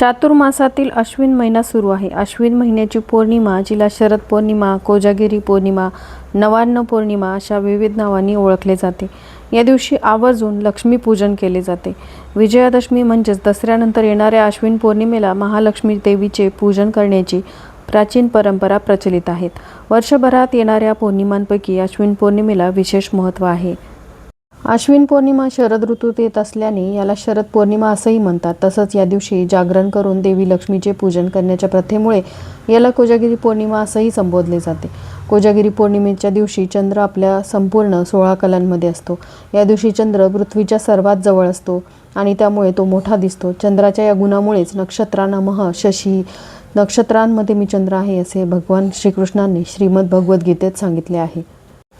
चातुर्मासातील अश्विन महिना सुरू आहे. अश्विन महिन्याची पौर्णिमा जिला शरद पौर्णिमा कोजागिरी पौर्णिमा नवान्न पौर्णिमा अशा विविध नावांनी ओळखले जाते. या दिवशी आवर्जून लक्ष्मीपूजन केले जाते. विजयादशमी म्हणजेच दसऱ्यानंतर येणाऱ्या अश्विन पौर्णिमेला महालक्ष्मी देवीचे पूजन करण्याची प्राचीन परंपरा प्रचलित आहेत. वर्षभरात येणाऱ्या पौर्णिमांपैकी अश्विन पौर्णिमेला विशेष महत्त्व आहे. आश्विन पौर्णिमा शरद ऋतूत येत असल्याने याला शरद पौर्णिमा असंही म्हणतात. तसंच या दिवशी जागरण करून देवी लक्ष्मीचे पूजन करण्याच्या प्रथेमुळे याला कोजागिरी पौर्णिमा असंही संबोधले जाते. कोजागिरी पौर्णिमेच्या दिवशी चंद्र आपल्या संपूर्ण सोळा कलांमध्ये असतो. या दिवशी चंद्र पृथ्वीच्या सर्वात जवळ असतो आणि त्यामुळे तो मोठा दिसतो. चंद्राच्या या गुणामुळेच नक्षत्रांना मह शशी नक्षत्रांमध्ये मी चंद्र आहे असे भगवान श्रीकृष्णांनी श्रीमद भगवद्गीतेत सांगितले आहे.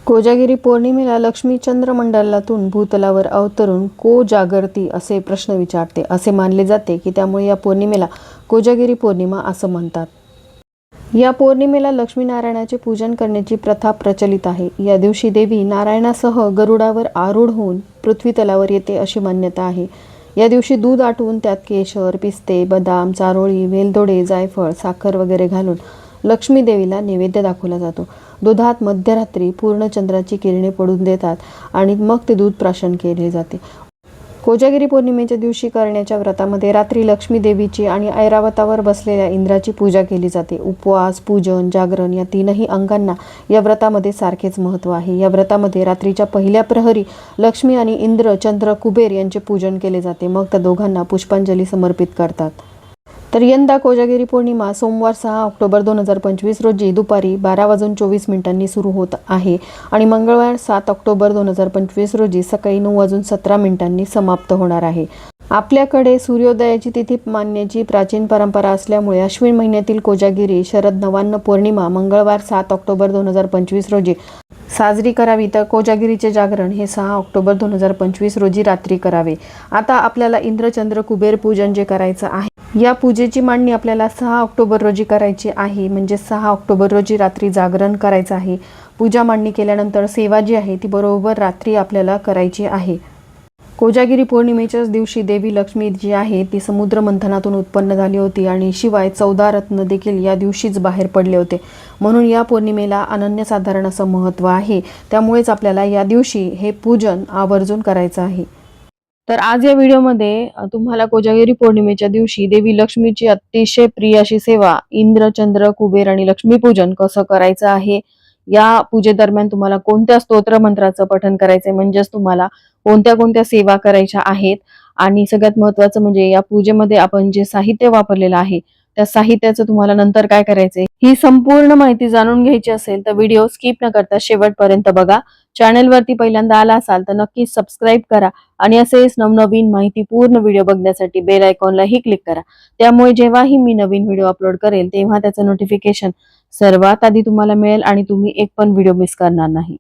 कोजागिरी पौर्णिमेला लक्ष्मी चंद्रमंडलातून भूतलावर अवतरून को जागरती असे प्रश्न विचारते. असे मानले जाते की त्यामुळे या पौर्णिमेला कोजागिरी पौर्णिमा असं म्हणतात. या पौर्णिमेला लक्ष्मीनारायणाचे पूजन करण्याची प्रथा प्रचलित आहे. या दिवशी देवी नारायणासह गरुडावर आरूढ होऊन पृथ्वी तलावर येते अशी मान्यता आहे. या दिवशी दूध आटवून त्यात केशर पिस्ते बदाम चारोळी वेलदोडे जायफळ साखर वगैरे घालून लक्ष्मी देवीला नैवेद्य दाखवला जातो. दुधात मध्यरात्री पूर्ण चंद्राची किरणे पडून देतात आणि मग ते दूध प्राशन केले जाते. कोजागिरी पौर्णिमेच्या दिवशी करण्याच्या व्रतामध्ये रात्री लक्ष्मी देवीची आणि ऐरावतावर बसलेल्या इंद्राची पूजा केली जाते. उपवास पूजन जागरण या तीनही अंगांना या व्रतामध्ये सारखेच महत्त्व आहे. या व्रतामध्ये रात्रीच्या पहिल्या प्रहरी लक्ष्मी आणि इंद्र चंद्र कुबेर यांचे पूजन केले जाते. मग त्या दोघांना पुष्पांजली समर्पित करतात. तर यंदा कोजागिरी पौर्णिमा सोमवार सहा ऑक्टोबर दोन हजार पंचवीस रोजी दुपारी बारा वाजून चोवीस मिनिटांनी सुरू होत आहे आणि मंगळवार सात ऑक्टोबर दोन हजार पंचवीस रोजी सकाळी नऊ वाजून सतरा मिनिटांनी समाप्त होणार आहे. आपल्याकडे सूर्योदयाची तिथी मानण्याची प्राचीन परंपरा असल्यामुळे अश्विन महिन्यातील कोजागिरी शरद नवान्न पौर्णिमा मंगळवार सात ऑक्टोबर दोन हजार पंचवीस रोजी. साजरी करावी तर कोजागिरीचे जागरण हे सहा ऑक्टोबर दोन हजार पंचवीस रोजी रात्री करावे. आता आपल्याला इंद्रचंद्र कुबेर पूजन जे करायचं आहे या पूजेची मांडणी आपल्याला सहा ऑक्टोबर रोजी करायची आहे म्हणजे सहा ऑक्टोबर रोजी रात्री जागरण करायचं आहे. पूजा मांडणी केल्यानंतर सेवा जी आहे ती बरोबर रात्री आपल्याला करायची आहे. कोजागिरी पौर्णिमेच्याच दिवशी देवी लक्ष्मी जी आहे ती समुद्र मंथनातून उत्पन्न झाली होती आणि शिवाय चौदा रत्न देखील या दिवशीच बाहेर पडले होते. म्हणून या पौर्णिमेला अनन्यसाधारण असं महत्त्व आहे. त्यामुळेच आपल्याला या दिवशी हे पूजन आवर्जून करायचं आहे. तर आज या व्हिडिओमध्ये तुम्हाला कोजागिरी पौर्णिमेच्या दिवशी देवी लक्ष्मीची अतिशय प्रिय अशी सेवा इंद्र चंद्र कुबेर आणि लक्ष्मीपूजन कसं करायचं आहे? या पूजेदरम्यान तुम्हाला कोणत्या स्तोत्र मंत्राचं पठण करायचंय? म्हणजेच तुम्हाला कोणत्या कोणत्या सेवा करायच्या आहेत? आणि सगळ्यात महत्वाचं म्हणजे या पूजेमध्ये आपण जे साहित्य वापरलेलं आहे त्या साहित्याचं तुम्हाला नंतर काय करायचंय? ही संपूर्ण माहिती जाणून घ्यायची असेल तर व्हिडिओ स्किप न करता शेवटपर्यंत बघा. चॅनलवरती पहिल्यांदा आला असाल तर नक्की सबस्क्राईब करा आणि असेच नवनवीन माहिती पूर्ण व्हिडिओ बघण्यासाठी बेल आयकॉनलाही क्लिक करा. त्यामुळे जेव्हाही मी नवीन व्हिडिओ अपलोड करेल तेव्हा त्याचं नोटिफिकेशन सर्वात आधी तुम्हाला मिळेल आणि तुम्ही एक पण व्हिडिओ मिस करणार नाही.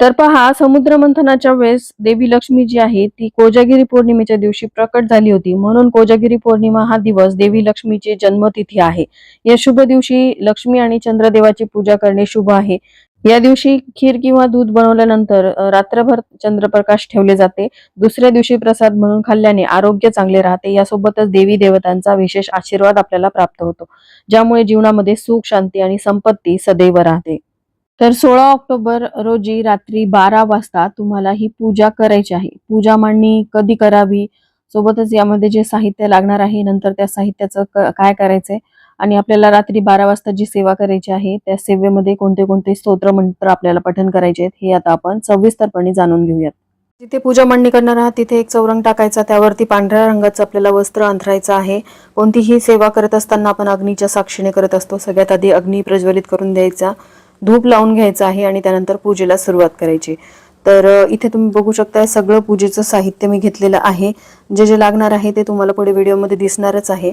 तर पहा समुद्र मंथनाच्या वेळेस देवी लक्ष्मी जी आहे ती कोजागिरी पौर्णिमेच्या दिवशी प्रकट झाली होती. म्हणून कोजागिरी पौर्णिमा हा दिवस देवी लक्ष्मीची जन्मतिथी आहे. या शुभ दिवशी लक्ष्मी आणि चंद्रदेवाची पूजा करणे शुभ आहे. या दिवशी खीर किंवा दूध बनवल्यानंतर रात्रभर चंद्रप्रकाश ठेवले जाते. दुसऱ्या दिवशी प्रसाद म्हणून खाल्ल्याने आरोग्य चांगले राहते. यासोबतच देवी देवतांचा विशेष आशीर्वाद आपल्याला प्राप्त होतो. ज्यामुळे जीवनामध्ये सुख शांती आणि संपत्ती सदैव राहते. तर सोळा ऑक्टोबर रोजी रात्री बारा वाजता तुम्हाला ही पूजा करायची आहे. पूजा मांडणी कधी करावी? सोबतच यामध्ये जे साहित्य लागणार आहे नंतर त्या साहित्याचं क- काय करायचंय? आणि आपल्याला रात्री बारा वाजता जी सेवा करायची आहे त्या सेवेमध्ये कोणते कोणते स्तोत्र मंत्र आपल्याला पठन करायचे आहेत हे आता आपण सविस्तरपणे जाणून घेऊयात. जिथे पूजा मांडणी करणार आहात तिथे एक चौरंग टाकायचा त्यावरती पांढऱ्या रंगाचं आपल्याला वस्त्र अंथरायचं आहे. कोणतीही सेवा करत असताना आपण अग्नीच्या साक्षीने करत असतो. सगळ्यात आधी अग्नी प्रज्वलित करून द्यायचा. धूप लावून घ्यायचं आहे आणि त्यानंतर पूजेला सुरुवात करायची. तर इथे तुम्ही बघू शकता सगळं पूजेचं साहित्य मी घेतलेलं आहे. जे जे लागणार आहे ते तुम्हाला पुढे व्हिडिओमध्ये दिसणारच आहे.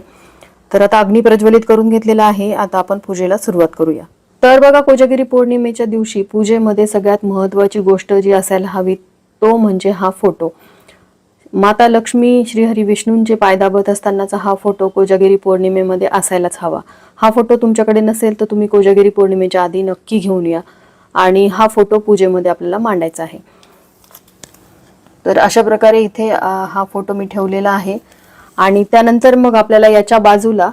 तर आता अग्नी प्रज्वलित करून घेतलेला आहे. आता आपण पूजेला सुरुवात करूया. तर बघा कोजागिरी पौर्णिमेच्या दिवशी पूजेमध्ये सगळ्यात महत्वाची गोष्ट जी असायला हवी तो म्हणजे हा फोटो. माता लक्ष्मी श्रीहरी विष्णूंचे पाय दाबत असतानाचा हा फोटो कोजागिरी पौर्णिमेमध्ये असायलाच हवा. हा फोटो तुमच्याकडे नसेल तर तुम्ही कोजागिरी पौर्णिमेच्या आधी नक्की घेऊन या. आणि हा फोटो पूजेमध्ये आपल्याला मांडायचा आहे. तर अशा प्रकारे इथे हा फोटो मी ठेवलेला आहे. आणि त्यानंतर मग आपल्याला याच्या बाजूला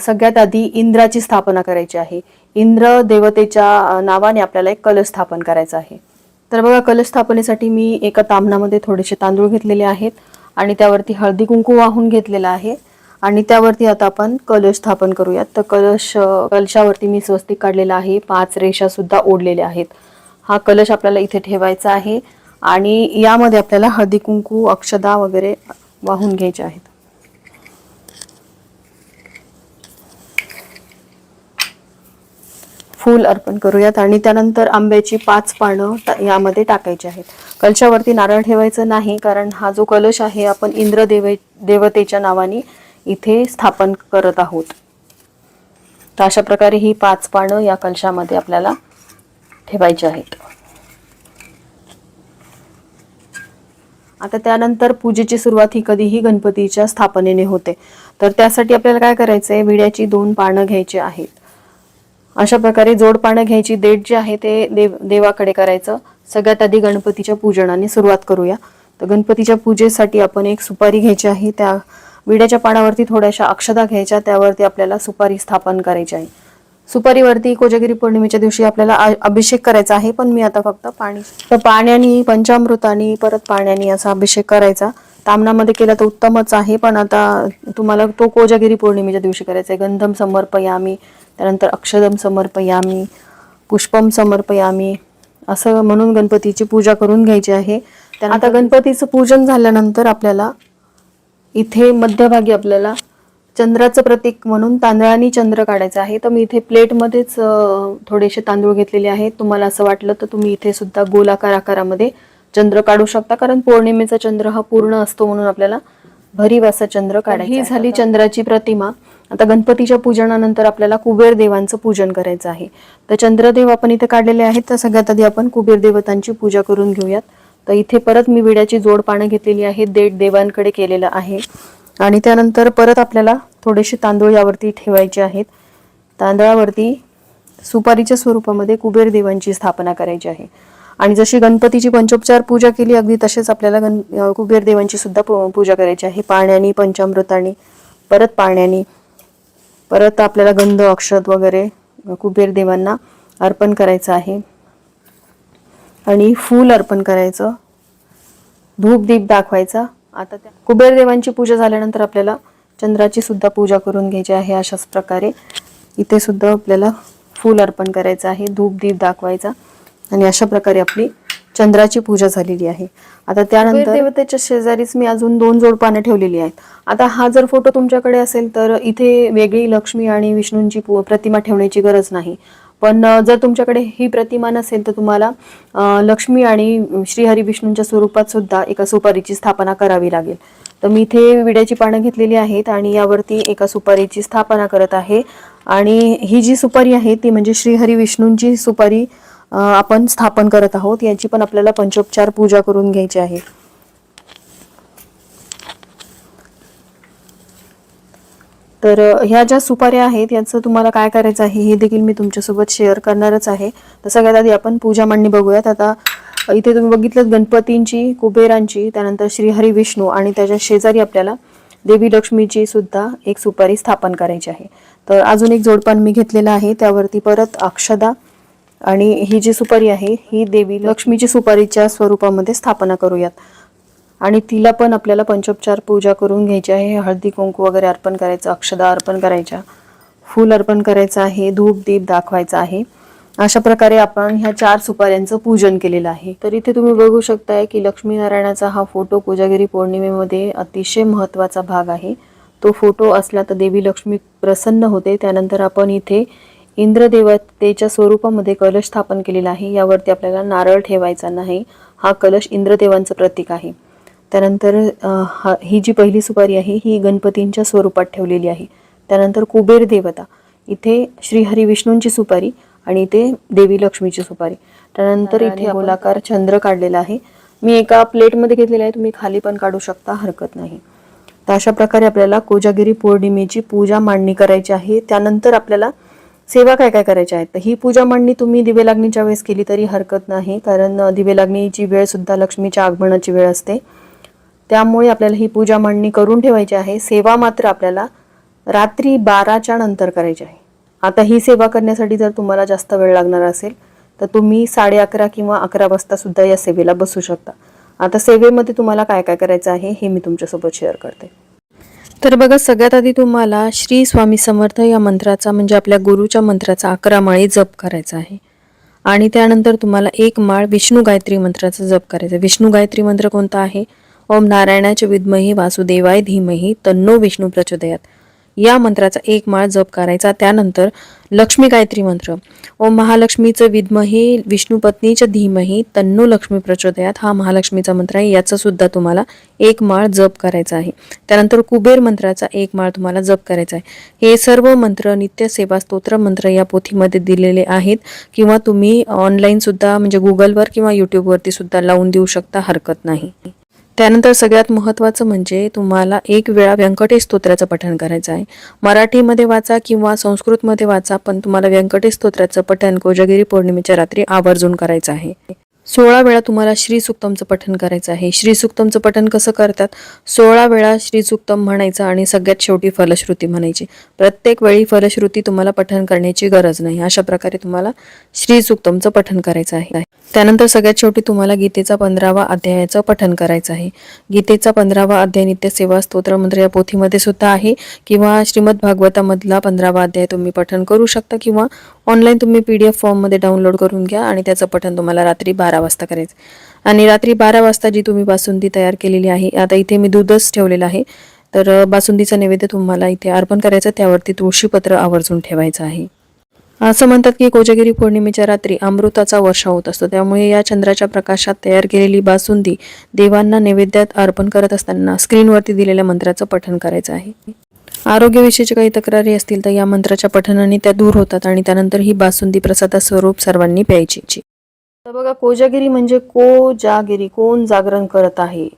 सगळ्यात आधी इंद्राची स्थापना करायची आहे. इंद्र देवतेच्या नावाने आपल्याला एक कलश स्थापन करायचा आहे. तर बघा कलश स्थापनेसाठी मी एका तामणामध्ये थोडेसे तांदूळ घेतलेले आहेत आणि त्यावरती हळदी कुंकू वाहून घेतलेला आहे. आणि त्यावरती आता आपण कलश स्थापन करूयात. तर कलश कलशावरती मी स्वस्तिक काढलेला आहे. पाच रेषा सुद्धा ओढलेल्या आहेत. हा कलश आपल्याला इथे ठेवायचा आहे. आणि यामध्ये आपल्याला हळदी कुंकू अक्षदा वगैरे वाहून घ्यायचे आहेत. फूल अर्पण करूयात आणि त्यानंतर आंब्याची पाच पानं यामध्ये टाकायची आहेत. कलशावरती नारळ ठेवायचं नाही कारण हा जो कलश आहे आपण इंद्र देवे देवतेच्या नावाने इथे स्थापन करत आहोत. तर अशा प्रकारे ही पाच पानं या कलशामध्ये आपल्याला ठेवायची आहेत. आता त्यानंतर पूजेची सुरुवात ही कधीही गणपतीच्या स्थापनेने होते. तर त्यासाठी आपल्याला काय करायचं आहे विड्याची दोन पानं घ्यायची आहेत. अशा प्रकारे जोडपानं घ्यायची. डेट जे आहे ते देव देवाकडे करायचं. सगळ्यात आधी गणपतीच्या पूजनाने सुरुवात करूया. तर गणपतीच्या पूजेसाठी आपण एक सुपारी घ्यायची आहे. त्या विड्याच्या पानावरती थोड्याशा अक्षदा घ्यायच्या. त्यावरती आपल्याला सुपारी स्थापन करायची आहे. सुपारीवरती कोजागिरी पौर्णिमेच्या दिवशी आपल्याला आ- अभिषेक करायचा आहे. पण मी आता फक्त पाणी तर पाण्याने पंचामृतानी परत पाण्याने असा अभिषेक करायचा. तामणामध्ये केला तर उत्तमच आहे पण आता तुम्हाला तो कोजागिरी पौर्णिमेच्या दिवशी करायचा आहे गंधम समर्पयामी त्यानंतर अक्षदम समर्पयामी पुष्पम समर्पयामी असं म्हणून गणपतीची पूजा करून घ्यायची आहे. आता गणपतीचं पूजन झाल्यानंतर आपल्याला इथे मध्यभागी आपल्याला चंद्राचं प्रतीक म्हणून तांदळाने चंद्र काढायचा आहे. तर मी इथे प्लेटमध्येच थोडेसे तांदूळ घेतलेले आहेत. तुम्हाला असं वाटलं तर तुम्ही इथे सुद्धा गोलाकार आकारामध्ये चंद्र काढू शकता कारण पौर्णिमेचा चंद्र हा पूर्ण असतो म्हणून आपल्याला भरीव असा चंद्र काढायचा ही झाली चंद्राची प्रतिमा. आता गणपतीच्या पूजनानंतर आपल्याला कुबेर देवांचं पूजन करायचं आहे. तर चंद्रदेव आपण इथे काढलेले आहेत तर सगळ्यात आधी आपण कुबेर देवतांची पूजा करून घेऊयात. तर इथे परत मी विड्याची जोड पानं घेतलेली आहेत देठ देवांकडे केलेलं आहे. आणि त्यानंतर परत आपल्याला थोडेसे तांदूळ यावरती ठेवायचे आहेत. तांदळावरती सुपारीच्या स्वरूपामध्ये कुबेर देवांची स्थापना करायची आहे. आणि जशी गणपतीची पंचोपचार पूजा केली अगदी तसेच आपल्याला गण अं, कुबेर देवांची सुद्धा पूजा करायची आहे. पाण्याने पंचामृताने परत पाण्याने परत आपल्याला गंध अक्षत वगैरे कुबेरदेवांना कुबेर देवांना अर्पण करायचं आहे. आणि फूल अर्पण करायचं. धूप दीप दाखवायचा. आता त्या कुबेर देवांची पूजा झाल्यानंतर आपल्याला चंद्राची सुद्धा पूजा करून घ्यायची आहे अशाच प्रकारे. इथे सुद्धा आपल्याला फूल अर्पण करायचं आहे. धूप दीप दाखवायचा. आणि अशा प्रकारे आपली चंद्राची पूजा झालेली आहे. आता त्यानंतर देवतेच्या शेजारीच मी अजून दोन जोड पानं ठेवलेली आहेत. आता हा जर फोटो तुमच्याकडे असेल तर इथे वेगळी लक्ष्मी आणि विष्णूंची प्रतिमा ठेवण्याची गरज नाही. पण जर तुमच्याकडे ही प्रतिमा नसेल तर तुम्हाला लक्ष्मी आणि श्रीहरी विष्णूंच्या स्वरूपात सुद्धा एका सुपारीची स्थापना करावी लागेल. तर मी इथे विड्याची पानं घेतलेली आहेत आणि यावरती एका सुपारीची स्थापना करत आहे. आणि ही जी सुपारी आहे ती म्हणजे श्रीहरी विष्णूंची सुपारी आपण स्थापन करत आहोत याची पण आपल्याला पंचोपचार पूजा करून घ्यायची आहे. तर ह्या ज्या सुपाऱ्या आहेत याचं तुम्हाला काय करायचं आहे हे देखील मी तुमच्यासोबत शेअर करणारच आहे. तर सगळ्यात आधी आपण पूजा मांडणी बघूयात. आता इथे तुम्ही बघितलं गणपतींची कुबेरांची त्यानंतर श्रीहरी विष्णू आणि त्याच्या शेजारी आपल्याला देवी लक्ष्मीची सुद्धा एक सुपारी स्थापन करायची आहे. तर अजून एक जोडपान मी घेतलेलं आहे त्यावरती परत अक्षदा आणि ही जी सुपारी आहे ही देवी लक्ष्मीची सुपारीच्या स्वरूपामध्ये स्थापना करूयात. आणि तिला पण आपल्याला पंचोपचार पूजा करून घ्यायची आहे. हळदी कुंकू वगैरे अर्पण करायचं अक्षदा अर्पण करायच्या फूल अर्पण करायचं आहे धूप दीप दाखवायचा आहे. अशा प्रकारे आपण ह्या चार सुपाऱ्यांचं पूजन केलेलं आहे. तर इथे तुम्ही बघू शकताय की लक्ष्मीनारायणाचा हा फोटो कोजागिरी पौर्णिमेमध्ये अतिशय महत्त्वाचा भाग आहे. तो फोटो असला तर देवी लक्ष्मी प्रसन्न होते. त्यानंतर आपण इथे इंद्रदेवतेच्या स्वरूपामध्ये कलश स्थापन केलेला आहे. यावरती आपल्याला नारळ ठेवायचा नाही. हा कलश इंद्रदेवांचं प्रतीक आहे. त्यानंतर हा ही जी पहिली सुपारी आहे ही गणपतींच्या स्वरूपात ठेवलेली आहे. त्यानंतर कुबेर देवता. इथे श्रीहरी विष्णूंची सुपारी आणि इथे देवी लक्ष्मीची सुपारी. त्यानंतर इथे गोलाकार चंद्र काढलेला आहे. मी एका प्लेटमध्ये घेतलेला आहे. तुम्ही खाली पण काढू शकता हरकत नाही. तर अशा प्रकारे आपल्याला कोजागिरी पौर्णिमेची पूजा मांडणी करायची आहे. त्यानंतर आपल्याला सेवा काय काय करायच्या आहेत? तर ही पूजा मांडणी तुम्ही दिवे लागणीच्या वेळेस केली तरी हरकत नाही कारण अ, दिवे लागणीची लक्ष्मीच्या आगमनाची वेळ असते. त्यामुळे आपल्याला ही पूजा मांडणी करून ठेवायची आहे. सेवा मात्र आपल्याला रात्री बाराच्या नंतर करायची आहे. आता ही सेवा करण्यासाठी जर तुम्हाला जास्त वेळ लागणार असेल तर तुम्ही साडे अकरा किंवा अकरा वाजता सुद्धा या सेवेला बसू शकता. आता सेवेमध्ये तुम्हाला काय काय करायचं आहे हे मी तुमच्यासोबत शेअर करते. तर बघा सगळ्यात आधी तुम्हाला श्री स्वामी समर्थ या मंत्राचा म्हणजे आपल्या गुरुच्या मंत्राचा अकरा माळी जप करायचा आहे. आणि त्यानंतर तुम्हाला एक माळ विष्णू गायत्री मंत्राचा जप करायचा विष्णू गायत्री मंत्र कोणता आहे? ओम नारायणाच्या विद्मही वासुदेवाय धीमही तन्नो विष्णू प्रचोदयात. या मंत्राचा एक माळ जप करायचा. त्यानंतर लक्ष्मी गायत्री मंत्र. ओम महालक्ष्मीचं विद्मही विष्णू धीमही तन्नो लक्ष्मी प्रचोदयात. हा महालक्ष्मीचा मंत्र आहे. याचा सुद्धा तुम्हाला एक माळ जप करायचा आहे. त्यानंतर कुबेर मंत्राचा एक माळ तुम्हाला जप करायचा आहे. हे सर्व मंत्र नित्य सेवा स्तोत्र मंत्र या पोथीमध्ये दिलेले आहेत. किंवा तुम्ही ऑनलाईन सुद्धा म्हणजे गुगलवर किंवा युट्यूबवरती सुद्धा लावून देऊ शकता हरकत नाही. त्यानंतर सगळ्यात महत्त्वाचं म्हणजे तुम्हाला एक वेळा व्यंकटेश स्तोत्राचं पठण करायचं आहे. मराठीमध्ये वाचा किंवा संस्कृतमध्ये वाचा पण तुम्हाला व्यंकटेश स्तोत्राचं पठण कोजागिरी पौर्णिमेच्या रात्री आवर्जून करायचं आहे. सोळा वेळा तुम्हाला श्री सुक्तमचं करायचं आहे. श्री सुक्तमचं कसं करतात? सोळा वेळा श्री सुक्तम म्हणायचं आणि सगळ्यात शेवटी फलश्रुती म्हणायची. प्रत्येक वेळी फलश्रुती तुम्हाला पठन करण्याची गरज नाही. अशा प्रकारे तुम्हाला श्री सुक्तमचं करायचं आहे. त्यानंतर सगळ्यात शेवटी तुम्हाला गीतेचा पंधरावा अध्यायाचं पठन करायचं आहे. गीतेचा पंधरावा अध्याय नित्य सेवा स्तोत्र मंत्र या पोथीमध्ये सुद्धा आहे. किंवा श्रीमद भागवतामधला पंधरावा अध्याय तुम्ही पठन करू शकता किंवा ऑनलाईन तुम्ही पी डी एफ फॉर्ममध्ये डाउनलोड करून घ्या आणि त्याचं पठण तुम्हाला रात्री बारा वाजता करायचं आणि रात्री बारा वाजता जी तुम्ही बासुंदी तयार केलेली आहे आता इथे मी दूधच ठेवलेलं आहे. तर बासुंदीचं बासुंदीचा नैवेद्य तुम्हाला इथे अर्पण करायचं त्यावरती तुळशीपत्र आवर्जून ठेवायचं आहे. असं म्हणतात की कोजगिरी पौर्णिमेच्या रात्री अमृताचा वर्षा होत असतो. त्यामुळे या चंद्राच्या प्रकाशात तयार केलेली बासुंदी देवांना नैवेद्यात अर्पण करत असताना स्क्रीनवरती दिलेल्या मंत्राचं पठण करायचं आहे. आरोग्यविषयीच्या काही तक्रारी असतील तर या मंत्राच्या पठणाने त्या दूर होतात आणि त्यानंतर ही बासुंदी प्रसादा स्वरूप सर्वांनी प्यायची. तर बघा कोजागिरी म्हणजे को जागिरी कोण जागरण करत आहे?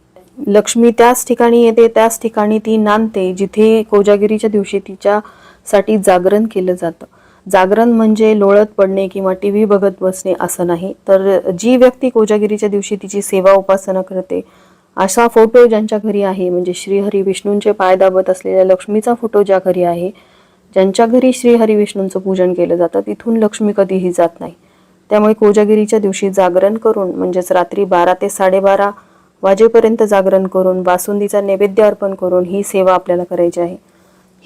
लक्ष्मी त्याच ठिकाणी येते त्याच ठिकाणी ती नांदते जिथे कोजागिरीच्या दिवशी तिच्यासाठी जागरण केलं जातं. जागरण म्हणजे लोळत पडणे किंवा टी व्ही बघत बसणे असं नाही. तर जी व्यक्ती कोजागिरीच्या दिवशी तिची सेवा उपासना करते असा फोटो ज्यांच्या घरी आहे म्हणजे श्रीहरी विष्णूंचे पाय दाबत असलेल्या लक्ष्मीचा फोटो ज्या घरी आहे ज्यांच्या घरी श्रीहरी विष्णूंचं पूजन केलं जातं तिथून लक्ष्मी कधीही जात नाही. त्यामुळे कोजागिरीच्या दिवशी जागरण करून म्हणजेच रात्री बारा ते साडेबारा वाजेपर्यंत जागरण करून बासुंदीचा नैवेद्य अर्पण करून ही सेवा आपल्याला करायची आहे.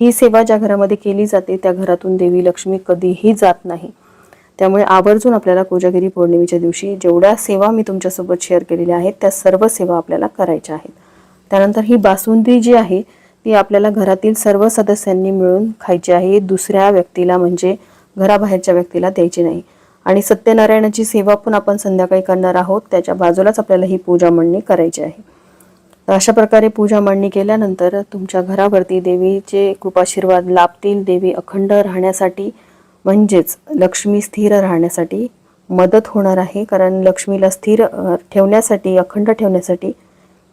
ही सेवा ज्या घरामध्ये केली जाते त्या घरातून देवी लक्ष्मी कधीही जात नाही. त्यामुळे आवर्जून आपल्याला कोजागिरी पौर्णिमेच्या दिवशी जेवढ्या सेवा मी तुमच्यासोबत शेअर केलेल्या आहेत त्या सर्व सेवा आपल्याला करायच्या आहेत. त्यानंतर ही बासुंदी जी आहे ती आपल्याला घरातील सर्व सदस्यांनी मिळून खायची आहे. दुसऱ्या व्यक्तीला म्हणजे घराबाहेरच्या व्यक्तीला द्यायची नाही. आणि सत्यनारायणाची सेवा पण आपण संध्याकाळी करणार आहोत. त्याच्या बाजूलाच आपल्याला ही पूजा मांडणी करायची आहे. तर अशा प्रकारे पूजा मांडणी केल्यानंतर तुमच्या घरावरती देवीचे कृपाशीर्वाद लाभतील. देवी अखंड राहण्यासाठी म्हणजेच लक्ष्मी स्थिर राहण्यासाठी मदत होणार आहे. कारण लक्ष्मीला स्थिर ठेवण्यासाठी अखंड ठेवण्यासाठी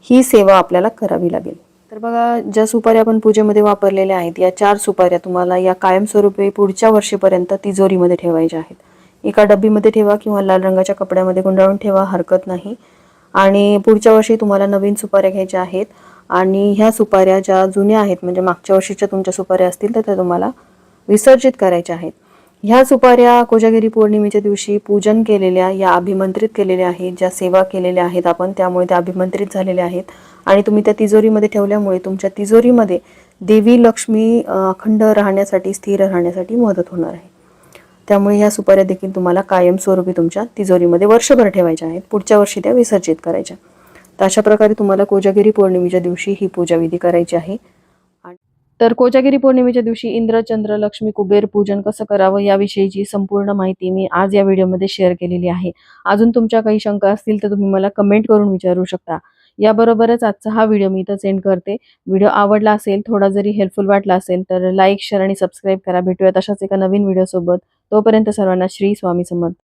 ही सेवा आपल्याला करावी लागेल. तर बघा ज्या सुपाऱ्या आपण पूजेमध्ये वापरलेल्या आहेत या चार सुपाऱ्या तुम्हाला या कायमस्वरूपी पुढच्या वर्षीपर्यंत तिजोरीमध्ये ठेवायच्या आहेत. एका डब्बीमध्ये ठेवा किंवा लाल रंगाच्या कपड्यामध्ये गुंडाळून ठेवा हरकत नाही. आणि पुढच्या वर्षी तुम्हाला नवीन सुपाऱ्या घ्यायच्या आहेत. आणि ह्या सुपाऱ्या ज्या जुन्या आहेत म्हणजे मागच्या वर्षीच्या तुमच्या सुपाऱ्या असतील तर त्या तुम्हाला विसर्जित करायच्या आहेत. ह्या सुपाऱ्या कोजागिरी पौर्णिमेच्या दिवशी पूजन केलेल्या या अभिमंत्रित केलेल्या आहेत ज्या सेवा केलेल्या आहेत आपण त्यामुळे त्या अभिमंत्रित झालेल्या आहेत. आणि तुम्ही त्या तिजोरीमध्ये ठेवल्यामुळे तुमच्या तिजोरीमध्ये देवी लक्ष्मी अखंड राहण्यासाठी स्थिर राहण्यासाठी मदत होणार आहे. त्यामुळे ह्या सुपाऱ्या देखील तुम्हाला कायमस्वरूपी तुमच्या तिजोरीमध्ये वर्षभर ठेवायच्या आहेत पुढच्या वर्षी त्या विसर्जित करायच्या. तर अशा प्रकारे तुम्हाला कोजागिरी पौर्णिमेच्या दिवशी ही पूजाविधी करायची आहे. तर कोजागिरी पौर्णिमेच्या दिवशी इंद्रचंद्र लक्ष्मी कुबेर पूजन कसं करावं याविषयीची संपूर्ण माहिती मी आज या व्हिडिओमध्ये शेअर केलेली आहे. अजून तुमच्या काही शंका असतील तर तुम्ही मला कमेंट करून विचारू शकता. याबरोबरच आजचा हा व्हिडिओ मी इथं सेंड करते. व्हिडिओ आवडला असेल थोडा जरी हेल्पफुल वाटला असेल तर लाईक शेअर आणि सबस्क्राईब करा. भेटूयात अशाच एका नवीन व्हिडिओसोबत. तोपर्यंत सर्वांना श्री स्वामी समर्थ.